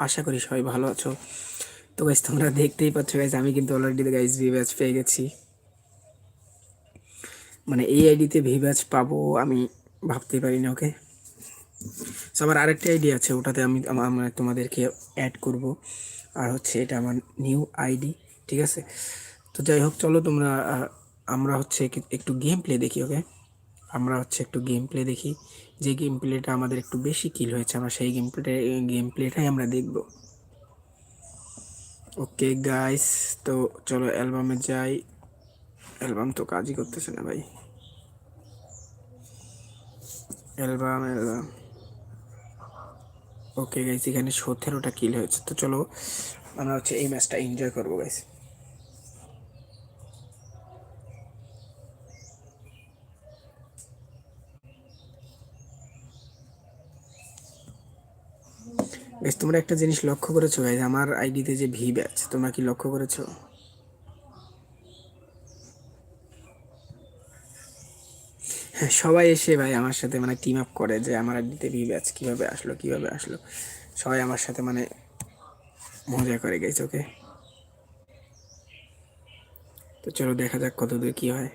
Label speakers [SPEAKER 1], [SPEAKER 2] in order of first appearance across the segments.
[SPEAKER 1] আশা করি সবাই ভালো আছো। তো গাইজ তোমরা দেখতেই পাচ্ছ গাইজ আমি কিন্তু অলরেডি গাইজ ভি ব্যাচ পেয়ে গেছি। মানে এই আইডিতে ভি ব্যাচ পাবো আমি ভাবতেই পারি না ওকে সো আমার আরেকটা আইডি আছে, ওটাতে আমি আমা- আমরা তোমাদেরকে অ্যাড করব। আর হচ্ছে এটা আমার নিউ আইডি ঠিক আছে? তো যাই হোক, চলো তোমরা আমরা হচ্ছে একটু গেম প্লে দেখি ওকে আমরা হচ্ছে একটু গেম প্লে দেখি। যে গেম প্লেটা আমাদের একটু বেশি কিল হয়েছে, আমরা সেই গেম প্লেটা গেম প্লেটাই আমরা দেখব। ওকে গাইস তো চলো অ্যালবামে যাই। অ্যালবাম তো কাজই করতেছে না ভাই। Album album. ওকে গাইস এখানে সতেরোটা কিল হয়েছে। তো চলো, আমরা হচ্ছে এই ম্যাচটা এনজয় করব গাইস গাইস তোমরা একটা জিনিস লক্ষ্য করেছ গাইস আমার আইডিতে যে ভি ব্যাচ, তোমরা কি লক্ষ্য করেছ? হ্যাঁ সবাই এসে ভাই আমার সাথে মানে টিম আপ করে যে আমার আইডিতে ভি ব্যাচ কীভাবে আসলো কীভাবে আসলো। সবাই আমার সাথে মানে মজা করে গেছে ওকে তো চলো দেখা যাক কত দূর কি হয়।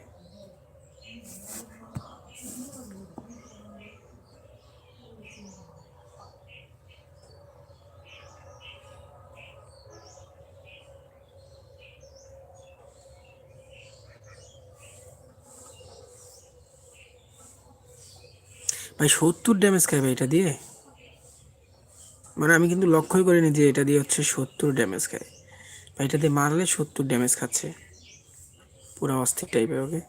[SPEAKER 1] ভাই, সত্তর ড্যামেজ খায় ভাই এটা দিয়ে। মানে আমি কিন্তু লক্ষ্যই করিনি যে এটা দিয়ে হচ্ছে সত্তর ড্যামেজ খায়। ভাই, এটা দিয়ে মারলে সত্তর ড্যামেজ খাচ্ছে। পুরো অস্থির টাইপের ওকে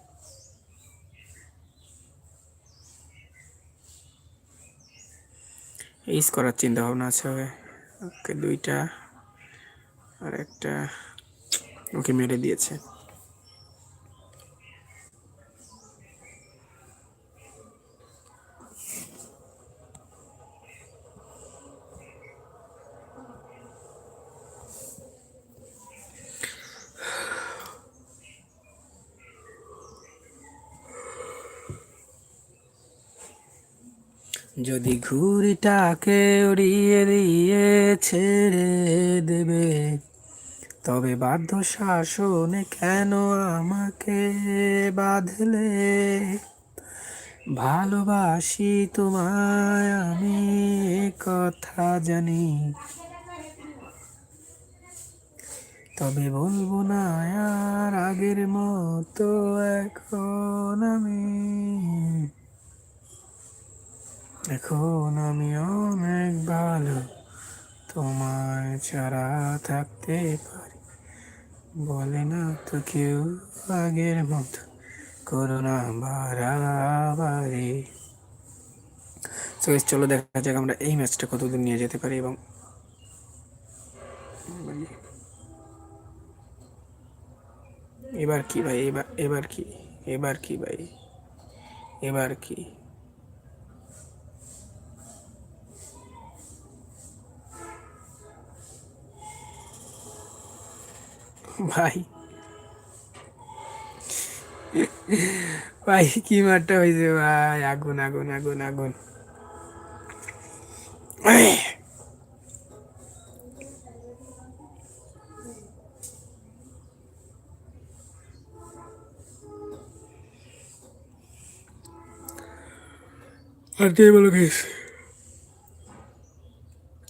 [SPEAKER 1] এইস করার চিন্তা ভাবনা আছে ওকে ওকে দুইটা আর একটা। ওকে মেরে দিয়েছে। যদি ঘুড়িটাকে উড়িয়ে দিয়ে ছেড়ে দেবে, তবে বাধ্য শাসনে কেন আমাকে বাঁধলে? ভালোবাসি তোমায়, আমি কথা জানি। তবে বলব না, আর আগের মতো এখন আমি এখন আমি অনেক ভালো তোমায় ছাড়া থাকতে পারি। বলে না তো কেউ আগের মতো করোনা বাড়াবাড়ি। Guys, চলো দেখা যাক আমরা এই ম্যাচটা কতদূর নিয়ে যেতে পারি এবং এবার কি ভাই? এবার এবার কি? এবার কি ভাই? এবার কি? ভাই ভাই কি মারটা হয়েছে ভাই আগুন আগুন আগুন আগুন আর দিয়ে বলো guys,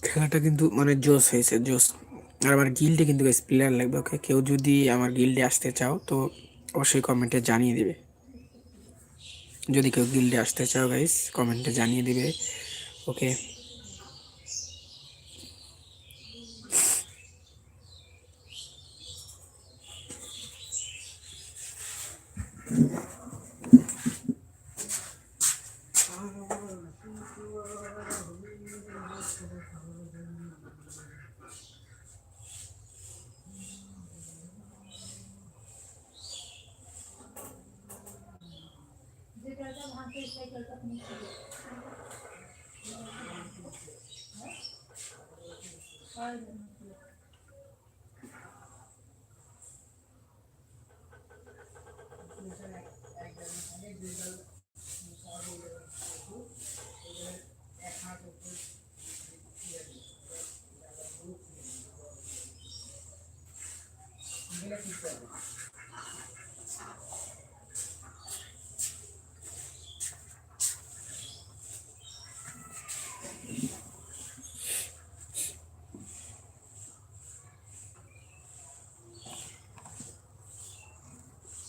[SPEAKER 1] খেলাটা কিন্তু মানে জোস হয়েছে জোস আর আমার গিল্ডে কিন্তু গাইস প্লেয়ার লাগবে ওকে কেউ যদি আমার গিল্ডে আসতে চাও, তো অবশ্যই কমেন্টে জানিয়ে দেবে যদি কেউ গিল্ডে আসতে চাও গাইস কমেন্টে জানিয়ে দেবে ওকে Thank you.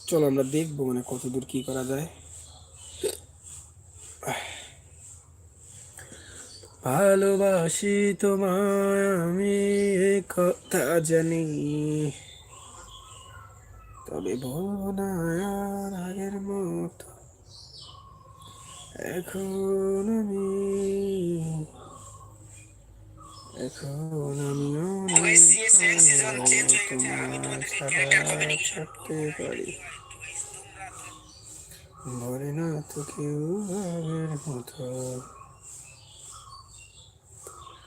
[SPEAKER 1] চলো আমরা দেখব মানে কতদূর কি করা যায়। ভালোবাসি তোমায় আমি কথা জানি। না আর আগের মতো। এখন আমি এখন আমি অনেক তোমার ছাড়া থাকতে পারি। বলে না তো কেউ আগের মতো।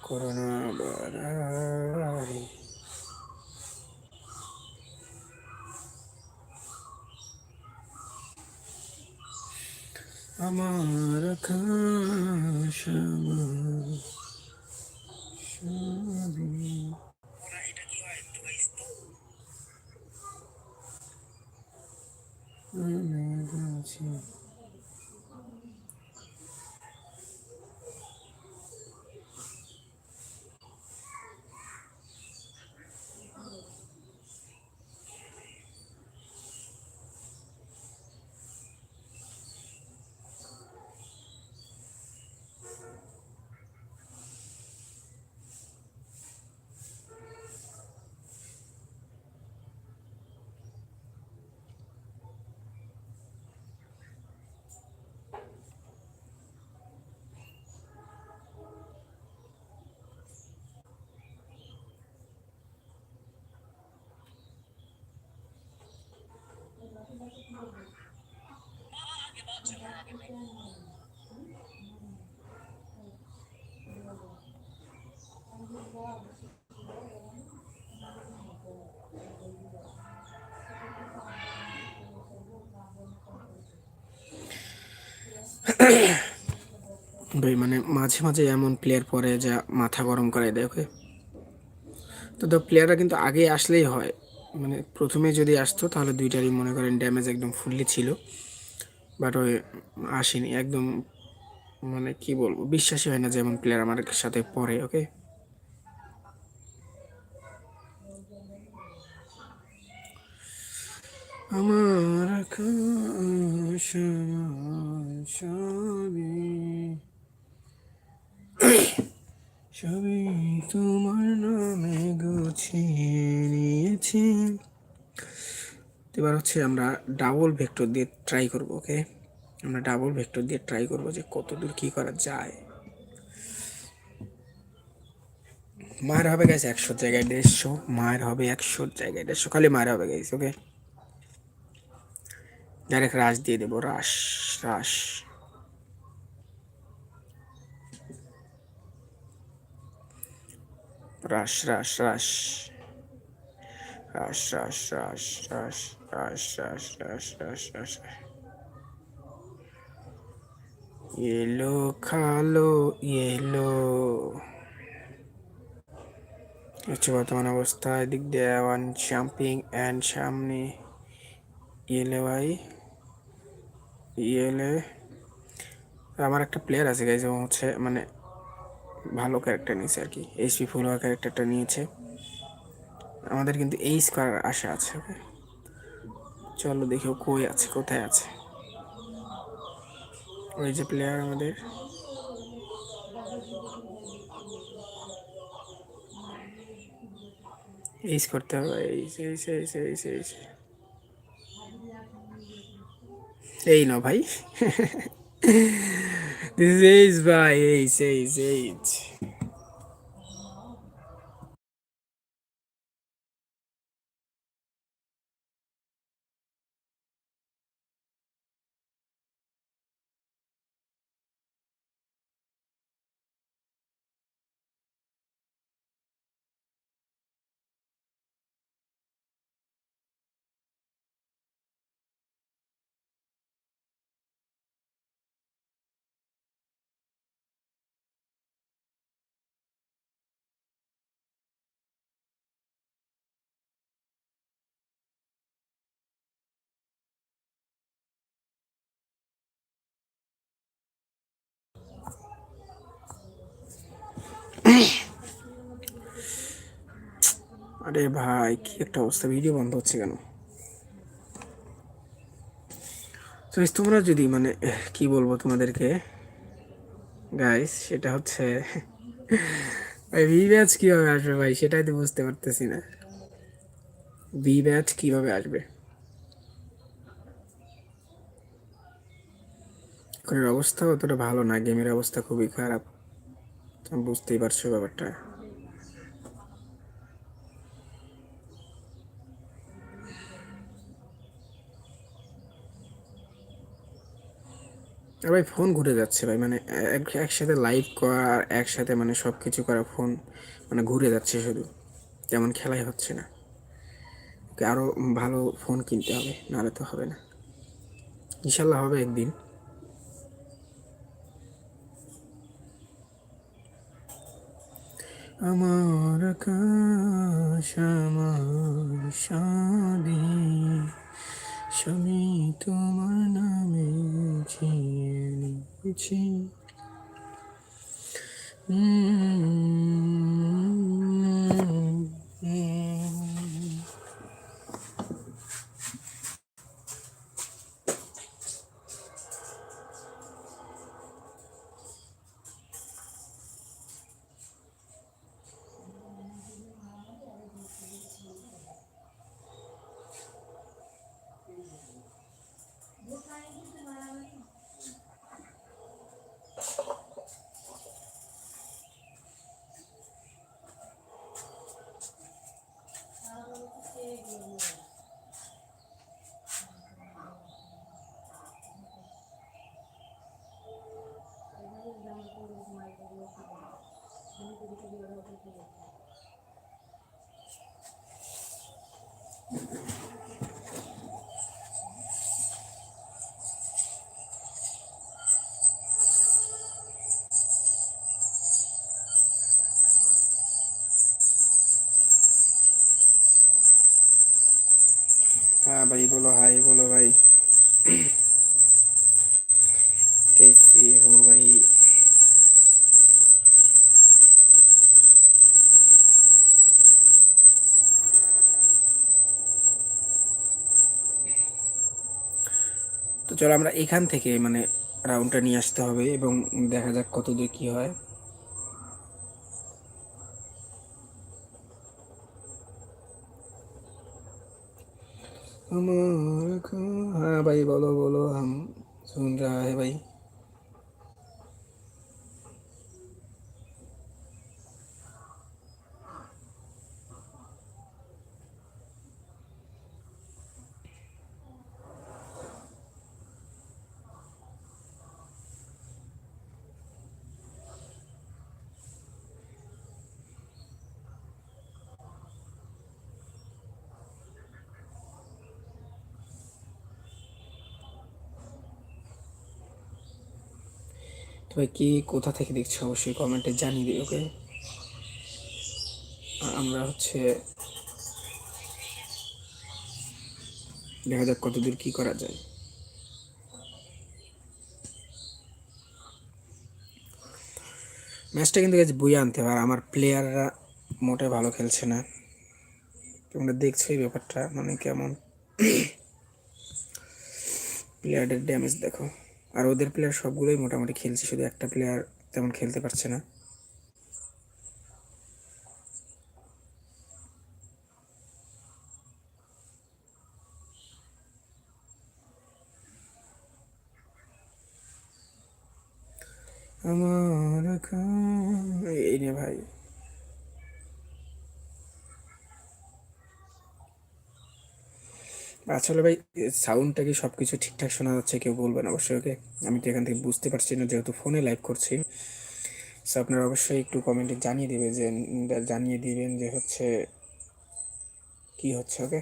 [SPEAKER 1] করোনা বাড়াই আমার আকাশ আমার সবই আমি আছি ভাই মানে মাঝে মাঝে এমন প্লেয়ার পরে যা মাথা গরম করে দেয় তো তো প্লেয়াররা কিন্তু আগে আসলেই হয়। মানে প্রথমে যদি আসতো, তাহলে দুইটারই মনে করেন ড্যামেজ একদম ফুললি ছিল। বাট ওই আসেনি, একদম মানে কি বলব, বিশ্বাসই হয় না যেমন প্লেয়ার আমার সাথে পড়ে ওকে আমার সবই। সবই তোমার নামে গুছিয়ে নিয়েছি। এবার হচ্ছে আমরা ডাবল ভেক্টর দিয়ে ট্রাই করব ওকে আমরা ডাবল ভেক্টর দিয়ে ট্রাই করব যে কত দূর কী করা যায়। মায়ের হবে গেছে একশো জায়গায় দেড়শো, মায়ের হবে একশো জায়গায় দেড়শো, খালি মায়ের হবে গেছে ওকে ডাইরেক্ট রাশ দিয়ে দেবো রাস রাস রাস রাস রাস রাস রাস রাস রাস রাস রাস রাস রাস রাস এলো খালো এলো হচ্ছে বর্তমান অবস্থা, এদিক দিয়ে ওয়ান জাম্পিং অ্যান্ড সামনে ইয়েলে ভাই। ইয়েলে আমার একটা প্লেয়ার আছে গাইজ হচ্ছে মানে ভালো ক্যারেক্টার নিয়েছে আর কি। এইচপি ফুল হওয়ার ক্যারেক্টারটা নিয়েছে। আমাদের কিন্তু এইচ করার আশা আছে ওকে চলো দেখি ও কই আছে, কোথায় আছে? ওই যে প্লেয়ার আমাদের। এইচ করতে হবে H H H H H এই না ভাই। This is by Ace, Ace, Ace. আরে ভাই, কি একটা অবস্থা ভিডিও বন্ধ হচ্ছে কেন? তোমরা যদি মানে কি বলব তোমাদেরকে? গাইস সেটা হচ্ছে, ভাই ভি ব্যাচ কীভাবে আসবে ভাই? সেটাই তো বুঝতে পারতেছি না। ভি ব্যাচ কীভাবে আসবে? অবস্থা অতটা ভালো না, গেমের অবস্থা খুবই খারাপ। বুঝতেই পারছ ব্যাপারটা। আর ভাই ফোন ঘুরে যাচ্ছে ভাই মানে এক- একসাথে লাইভ করা আর একসাথে মানে সব কিছু করা ফোন মানে ঘুরে যাচ্ছে শুধু। তেমন খেলাই হচ্ছে না। আরও ভালো ফোন কিনতে হবে, নাহলে তো হবে না। ইনশাল্লাহ হবে একদিন। আমার আকাশ আমার স্বাধীন স্বামী তোমার নামে ছিয়ে নিয়েছি। हाँ भाई बोलो हाय बोलो भाई कैसे हो भाई তো চলো আমরা এখান থেকে মানে রাউন্ডটা নিয়ে আসতে হবে এবং দেখা যাক কত দূর কি হয় হ্যাঁ ভাই বলো বলো হাম শুন রা হ্যাঁ ভাই তবে কে কোথা থেকে দেখছ? অবশ্যই কমেন্টে জানিয়ে দিই ওকে আমরা হচ্ছে দেখা যাক কতদূর কি করা যায়। ম্যাচটা কিন্তু গেছে বইয়ে আনতে পারে আমার প্লেয়াররা মোটে ভালো খেলছে না। তোমরা দেখছ এই ব্যাপারটা মানে কেমন? প্লেয়ারের ড্যামেজ দেখো। আর ওদের প্লেয়ার সবগুলোই মোটামুটি খেলছে, শুধু একটা প্লেয়ার তেমন খেলতে পারছে না। আমার এই নে ভাই। আসলে ভাই সাউন্ডটা কি সব কিছু ঠিকঠাক শোনা যাচ্ছে? কেউ বলবেন অবশ্যই ওকে আমি তো এখান থেকে বুঝতে পারছি না, যেহেতু ফোনে লাইভ করছি। সো আপনারা অবশ্যই একটু কমেন্টে জানিয়ে দেবে যে জানিয়ে দিবেন যে হচ্ছে, কি হচ্ছে ওকে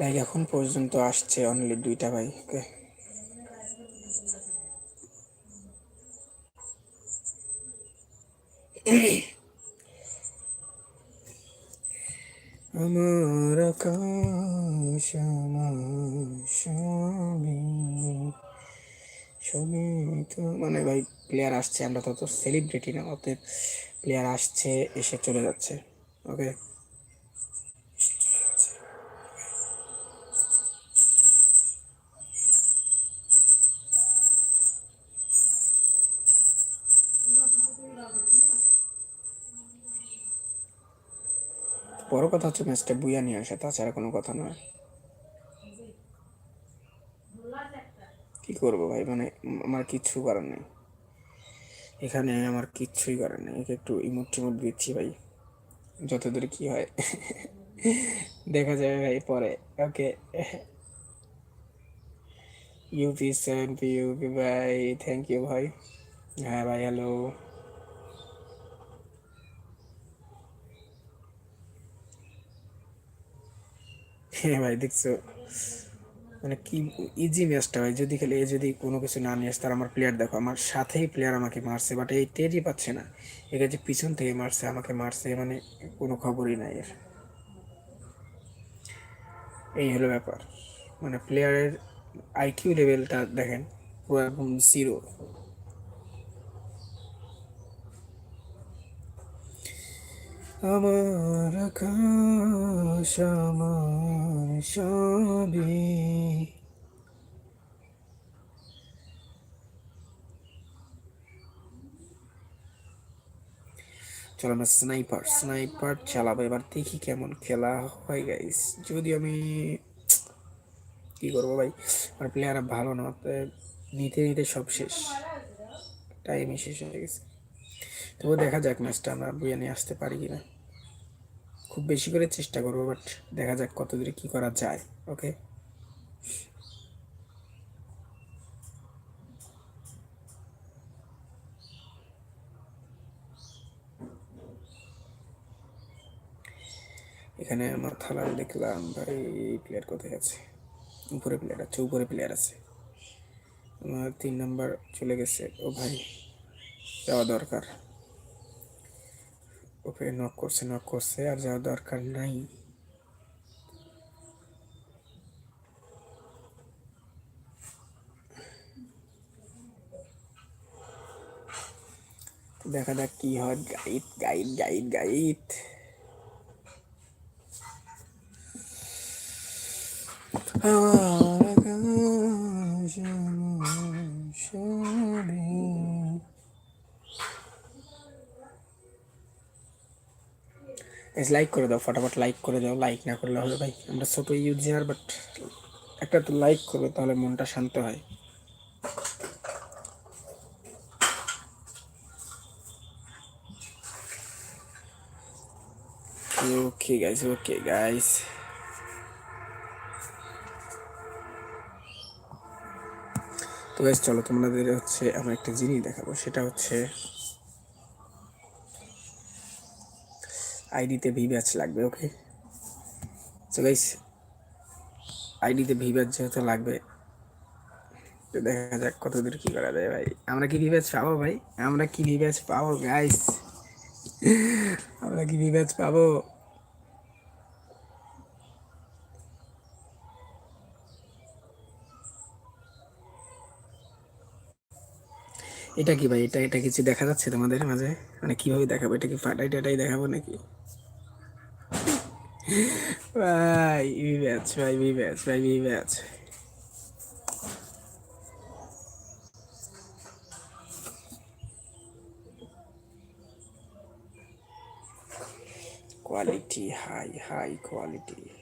[SPEAKER 1] লাইক এখন পর্যন্ত আসছে অনলি দুইটা ভাই, ওকে? আমার আকাশ সবই তো মানে ভাই প্লেয়ার আসছে, আমরা তত সেলিব্রিটি না, অতএব প্লেয়ার আসছে, এসে চলে যাচ্ছে, ওকে? বড় কথা হচ্ছে ম্যাচটা বুয়া নিয়ে আসা, তাছাড়া কোনো কথা নয়। কি করব ভাই? মানে আমার কিচ্ছু করার নেই। এখানে আমার কিচ্ছুই করার নেই। একে একটু ইমোট টিমোট দিচ্ছি ভাই। যত দূর কি হয়। দেখা যাবে ভাই পরে। Okay. UP seven, P UP ভাই। থ্যাংক ইউ ভাই। হ্যাঁ ভাই হ্যালো হ্যাঁ ভাই, দেখছ? মানে কি ইজি ম্যাচটা ভাই, যদি খেলে যদি কোনো কিছু না নিয়ে আসে তার আমার প্লেয়ার দেখো, আমার সাথেই প্লেয়ার আমাকে মারছে বাট এই টেরই পাচ্ছে না। একে যে পিছন থেকে মারছে, আমাকে মারছে মানে কোনো খবরই নাই এর। এই হলো ব্যাপার। মানে প্লেয়ারের আইকিউ লেভেলটা দেখেন, পুরো একদম জিরো আমার আমার সবই। চলো আমরা স্নাইপার স্নাইপার চালাবো। এবার দেখি কেমন খেলা হয় গাইস যদি আমি কি করব ভাই? আমার প্লেয়ার ভালো না নিতে নিতে সব শেষ। টাইমই শেষ হয়ে গেছে। তবু দেখা যাক ম্যাচটা আমরা বইয়ে নিয়ে আসতে পারি কিনা। খুব বেশি করে চেষ্টা করব বাট দেখা যাক কত দূরে কী করা যায় ওকে এখানে আমার থালার দেখলাম, ভাই, এই প্লেয়ার কোথায় আছে? উপরে প্লেয়ার আছে, উপরে প্লেয়ার আছে। আমার তিন নাম্বার চলে গেছে, ও ভাই, যাওয়া দরকার। ওকে নক করছে নক করছে আর যাওয়া দরকার নাই তো দেখা যাক কি হয় গাইড গাইড গাইড গাইড আমার আকাশ আমার সবই লাইক করে দাও, ফটাফট লাইক করে দাও লাইক না করলে হবে ভাই। আমরা ছোট ইউজার বাট একটা তো লাইক করবে, তাহলে মনটা শান্ত হয়। ওকে গাইস ওকে গাইস তো গাইস চলো তোমাদের হচ্ছে, আমার একটা জিনিস দেখাবো, সেটা হচ্ছে আইডিতে ভি ব্যাচ লাগবে ওকে সো গাইস আইডিতে ভি ব্যাচ যেহেতু লাগবে, তো দেখা যাক কতদূর কি করা যায় ভাই। আমরা কি ভি ব্যাচ পাবো ভাই? আমরা কি ভি ব্যাচ পাবো গাইস আমরা কি ভি ব্যাচ পাবো? এটা কি ভাই? এটা এটা কিছু দেখা যাচ্ছে তোমাদের মাঝে? মানে কীভাবে দেখাবো? এটা কি ফাটাই টাটাই দেখাবো নাকি? ভাই ভি ব্যাচ ভাই ভি ব্যাচ ভাই V batch quality high high quality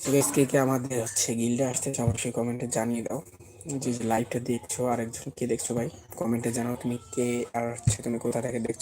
[SPEAKER 1] কে কে আমাদের হচ্ছে গিল্ডে আসতে অবশ্যই কমেন্টে জানিয়ে দাও। যে লাইভটা দেখছ, আরেকজন কে দেখছ ভাই? কমেন্টে জানাও তুমি কে আর হচ্ছে তুমি কোথা থেকে দেখছ।